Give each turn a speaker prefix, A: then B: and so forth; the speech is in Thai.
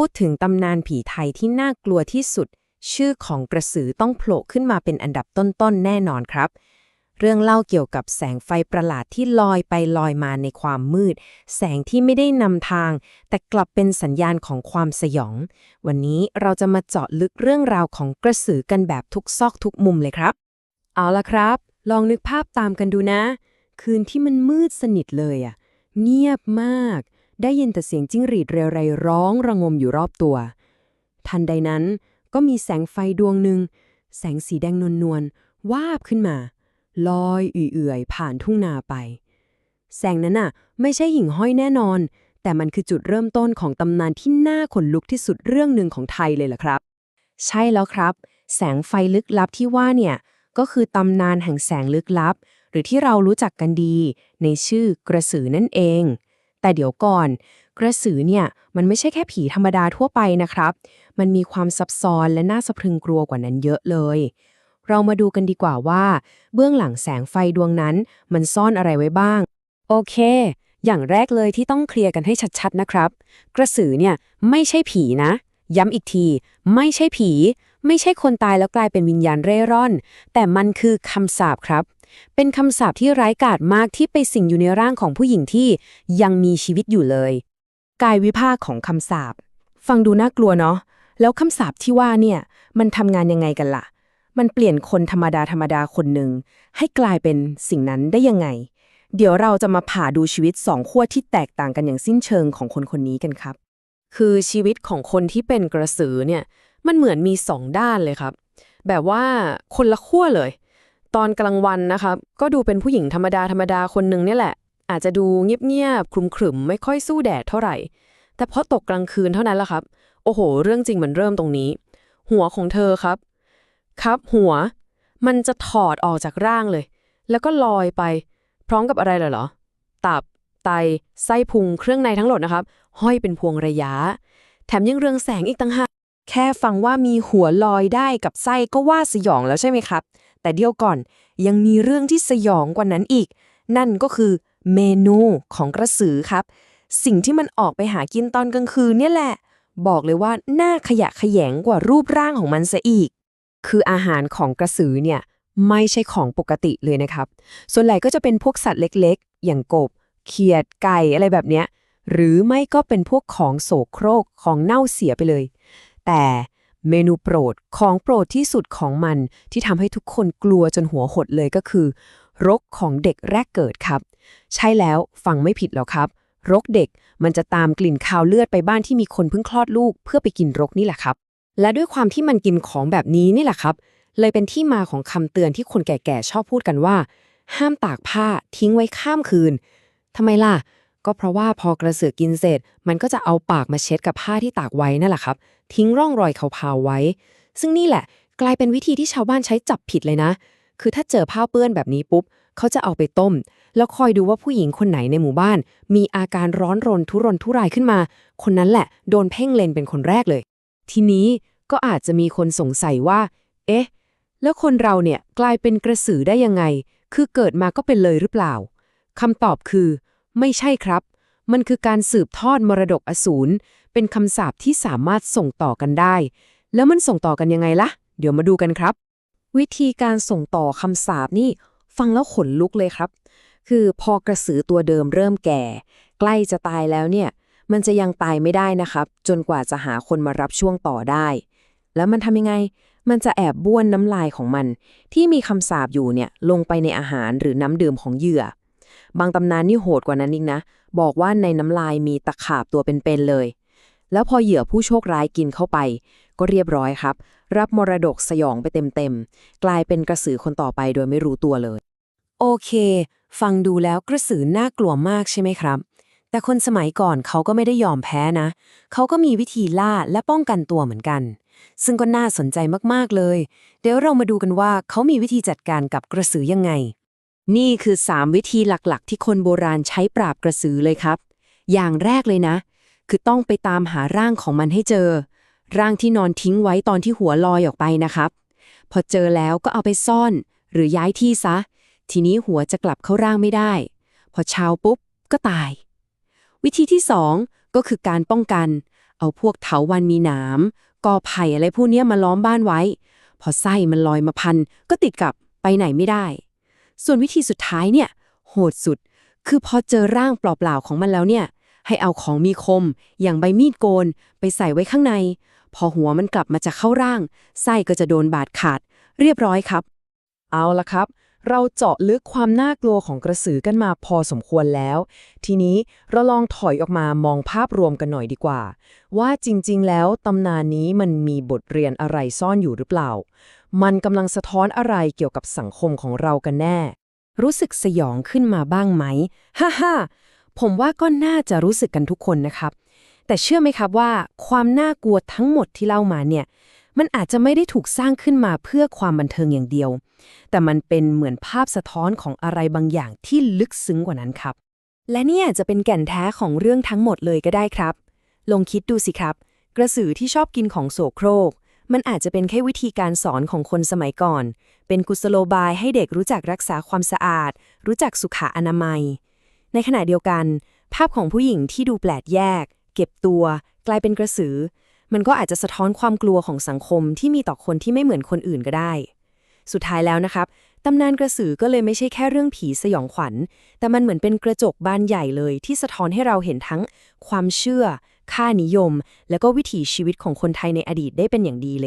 A: พูดถึงตำนานผีไทยที่น่ากลัวที่สุด ชื่อของกระสือต้องโผล่ขึ้นมาเป็นอันดับต้นๆแน่นอนครับ เรื่องเล่าเกี่ยวกับแสงไฟประหลาดที่ลอยไปลอยมาในความมืด แสงที่ไม่ได้นำทาง แต่กลับเป็นสัญญาณของความสยอง วันนี้เราจะมาเจาะลึกเรื่องราวของกระสือกันแบบทุกซอกทุกมุมเลยครับ เอาละครับ ลองนึกภาพตามกันดูนะ คืนที่มันมืดสนิทเลยอะเงียบมาก ได้ยินแต่เสียงจิ้งหรีดเรไรร้องระงมอยู่รอบตัว ทันใดนั้นก็มีแสงไฟดวงหนึ่ง แสงสีแดงนวลๆวาบขึ้นมา ลอยเอื่อยๆ ผ่านทุ่งนาไป แสงนั้นน่ะ ไม่ใช่หิ่งห้อยแน่นอน แต่มันคือจุดเริ่มต้นของตำนานที่น่าขนลุกที่สุดเรื่องหนึ่งของไทยเลยล่ะครับ ใช่แล้วครับ แสงไฟลึกลับที่ว่าเนี่ยก็คือตำนานแห่งแสงลึกลับ หรือที่เรารู้จักกันดี ในชื่อกระสือนั่นเอง แต่เดี๋ยวก่อน กระสือเนี่ย มันไม่ใช่แค่ผีธรรมดาทั่วไปนะครับ มันมีความซับซ้อนและน่าสะพรึงกลัวกว่านั้นเยอะเลย เรามาดูกันดีกว่าว่า เบื้องหลังแสงไฟดวงนั้น มันซ่อนอะไรไว้บ้าง โอเค อย่างแรกเลยที่ต้องเคลียร์กันให้ชัดๆนะครับ กระสือเนี่ยไม่ใช่ผีนะ ย้ำอีกที ไม่ใช่ผี ไม่ใช่คนตายแล้วกลายเป็นวิญญาณเร่ร่อน แต่มันคือคำสาปครับ เป็นคำสาปที่ร้ายกาจมากที่ไปสิงอยู่ในร่างของผู้หญิงที่ยังมีชีวิตอยู่เลย กายวิภาคของคำสาปฟังดูน่ากลัวเนาะแล้วคำสาปที่ว่าเนี่ยมันทำงานยังไงกันล่ะ มันเปลี่ยนคนธรรมดาธรรมดาคนหนึ่งให้กลายเป็นสิ่งนั้นได้ยังไง เดี๋ยวเราจะมาผ่าดูชีวิตสองขั้วที่แตกต่างกันอย่างสิ้นเชิงของคนคนนี้กันครับ คือชีวิตของคนที่เป็นกระสือเนี่ยมันเหมือนมีสองด้านเลยครับ แบบว่าคนละขั้วเลย ตอนกลางวันนะครับก็ดูเป็นผู้หญิงธรรมดาธรรมดาคนหนึ่งนี่แหละ อาจจะดูเงียบๆคลุมขรึมๆไม่ค่อยสู้แดดเท่าไหร่ แต่พอตกกลางคืนเท่านั้นแหละครับ โอ้โห เรื่องจริงมันเริ่มตรงนี้ หัวของเธอครับ ครับหัว มันจะถอดออกจากร่างเลย แล้วก็ลอยไป พร้อมกับอะไรเหรอ ตับ ไต ไส้พุง เครื่องในทั้งหมดนะครับ ห้อยเป็นพวงระยะ แถมยังเรืองแสงอีกต่างหากแค่ฟังว่ามีหัวลอยได้กับไส้ก็ว่าสยองแล้วใช่ไหมครับ แต่เดี๋ยวก่อนยังมีเรื่องที่สยองกว่านั้นอีก นั่นก็คือเมนูของกระสือครับ สิ่งที่มันออกไปหากินตอนกลางคืนเนี่ยแหละ บอกเลยว่าน่าขยะแขยงกว่ารูปร่างของมันซะอีก คืออาหารของกระสือเนี่ยไม่ใช่ของปกติเลยนะครับ ส่วนใหญ่ก็จะเป็นพวกสัตว์เล็กๆ อย่างกบ เขียด ไก่อะไรแบบเนี้ย หรือไม่ก็เป็นพวกของโสโครกของเน่าเสียไปเลย แต่ เมนูโปรดของโปรดที่สุดของมันที่ทำให้ทุกคนกลัวจนหัวหดเลยก็คือ รกของเด็กแรกเกิดครับ ใช่แล้วฟังไม่ผิดแล้วครับ รกเด็กมันจะตามกลิ่นคาวเลือดไปบ้านที่มีคนเพิ่งคลอดลูกเพื่อไปกินรกนี่แหละครับ และด้วยความที่มันกินของแบบนี้นี่แหละครับ เลยเป็นที่มาของคำเตือนที่คนแก่ๆชอบพูดกันว่า ห้ามตากผ้าทิ้งไว้ข้ามคืนทำไมล่ะ ก็เพราะว่าพอกระสือกินเสร็จ มันก็จะเอาปากมาเช็ดกับผ้าที่ตากไว้นั่นแหละครับ ทิ้งร่องรอยเขาวไว้ ซึ่งนี่แหละ กลายเป็นวิธีที่ชาวบ้านใช้จับผิดเลยนะ คือถ้าเจอผ้าเปื้อนแบบนี้ปุ๊บ เขาจะเอาไปต้ม แล้วคอยดูว่าผู้หญิงคนไหนในหมู่บ้าน มีอาการร้อนรนทุรนทุรายขึ้นมา คนนั้นแหละ โดนเพ่งเลนเป็นคนแรกเลย ทีนี้ก็อาจจะมีคนสงสัยว่า เอ๊ะ แล้วคนเราเนี่ยกลายเป็นกระสือได้ยังไง คือเกิดมาก็เป็นเลยหรือเปล่าคำตอบคือ ไม่ใช่ครับ มันคือการสืบทอดมรดกอสูร เป็นคำสาปที่สามารถส่งต่อกันได้ แล้วมันส่งต่อกันยังไงล่ะ เดี๋ยวมาดูกันครับ วิธีการส่งต่อคำสาปนี่ ฟังแล้วขนลุกเลยครับ คือพอกระสือตัวเดิมเริ่มแก่ ใกล้จะตายแล้วเนี่ย มันจะยังตายไม่ได้นะครับ จนกว่าจะหาคนมารับช่วงต่อได้ แล้วมันทำยังไงมันจะแอบบ้วนน้ำลายของมัน ที่มีคำสาปอยู่เนี่ยลงไปในอาหารหรือน้ำดื่มของเหยื่อ บางตำนานนี่โหดกว่านั้นอีกนะ บอกว่าในน้ำลายมีตะขาบตัวเป็นๆเลย แล้วพอเหยื่อผู้โชคร้ายกินเข้าไป ก็เรียบร้อยครับ รับมรดกสยองไปเต็มๆ กลายเป็นกระสือคนต่อไปโดยไม่รู้ตัวเลย โอเค ฟังดูแล้วกระสือน่ากลัวมากใช่ไหมครับ แต่คนสมัยก่อนเขาก็ไม่ได้ยอมแพ้นะ เขาก็มีวิธีล่าและป้องกันตัวเหมือนกันซึ่งก็น่าสนใจมาก ๆ เลย เดี๋ยวเรามาดูกันว่าเขามีวิธีจัดการกับกระสือยังไง นี่คือ 3 วิธีหลักๆ ที่คนโบราณใช้ปราบกระสือเลยครับ อย่างแรกเลยนะ คือต้องไปตามหาร่างของมันให้เจอ ร่างที่นอนทิ้งไว้ตอนที่หัวลอยออกไปนะครับ พอเจอแล้วก็เอาไปซ่อน หรือย้ายที่ซะ ทีนี้หัวจะกลับเข้าร่างไม่ได้ พอเช้าปุ๊บก็ตาย วิธีที่ 2 ก็คือการป้องกัน เอาพวกเถาวันมีหนามกอไผ่อะไรพวกนี้มาล้อมบ้านไว้ พอไส้มันลอยมาพันก็ติดกับไปไหนไม่ได้ ส่วนวิธีสุดท้ายเนี่ยโหดสุด คือพอเจอร่างเปล่าๆของมันแล้วเนี่ย ให้เอาของมีคม อย่างใบมีดโกน ไปใส่ไว้ข้างใน พอหัวมันกลับมาจะเข้าร่าง ไส้ก็จะโดนบาดขาด เรียบร้อยครับ
B: เอาละครับ เราเจาะลึกความน่ากลัวของกระสือกันมาพอสมควรแล้ว ทีนี้เราลองถอยออกมามองภาพรวมกันหน่อยดีกว่า ว่าจริงๆ แล้วตำนานนี้มันมีบทเรียนอะไรซ่อนอยู่หรือเปล่า มันกำลังสะท้อนอะไรเกี่ยวกับสังคมของเรากันแน่
A: รู้สึกสยองขึ้นมาบ้างไหม ฮ่าฮ่าผมว่าก็น่าจะรู้สึกกันทุกคนนะครับ แต่เชื่อไหมครับว่า ความน่ากลัวทั้งหมดที่เล่ามาเนี่ย มันอาจจะไม่ได้ถูกสร้างขึ้นมาเพื่อความบันเทิงอย่างเดียว แต่มันเป็นเหมือนภาพสะท้อนของอะไรบางอย่างที่ลึกซึ้งกว่านั้นครับ และนี่ยจะเป็นแก่นแท้ของเรื่องทั้งหมดเลยก็ได้ครับ ลองคิดดูสิครับ กระสือที่ชอบกินของโสโครก มันอาจจะเป็นแค่วิธีการสอนของคนสมัยก่อน เป็นกุศโลบายให้เด็กรู้จักรักษาความสะอาด รู้จักสุขอนามัย ในขณะเดียวกัน ภาพของผู้หญิงที่ดูแปลกแยก เก็บตัว กลายเป็นกระสือ มันก็อาจจะสะท้อนความกลัวของสังคมที่มีต่อคนที่ไม่เหมือนคนอื่นก็ได้ สุดท้ายแล้วนะครับตำนานกระสือก็เลยไม่ใช่แค่เรื่องผีสยองขวัญ แต่มันเหมือนเป็นกระจกบานใหญ่เลยที่สะท้อนให้เราเห็นทั้งความเชื่อ ค่านิยม และก็วิถีชีวิตของคนไทยในอดีตได้เป็นอย่างดีเลย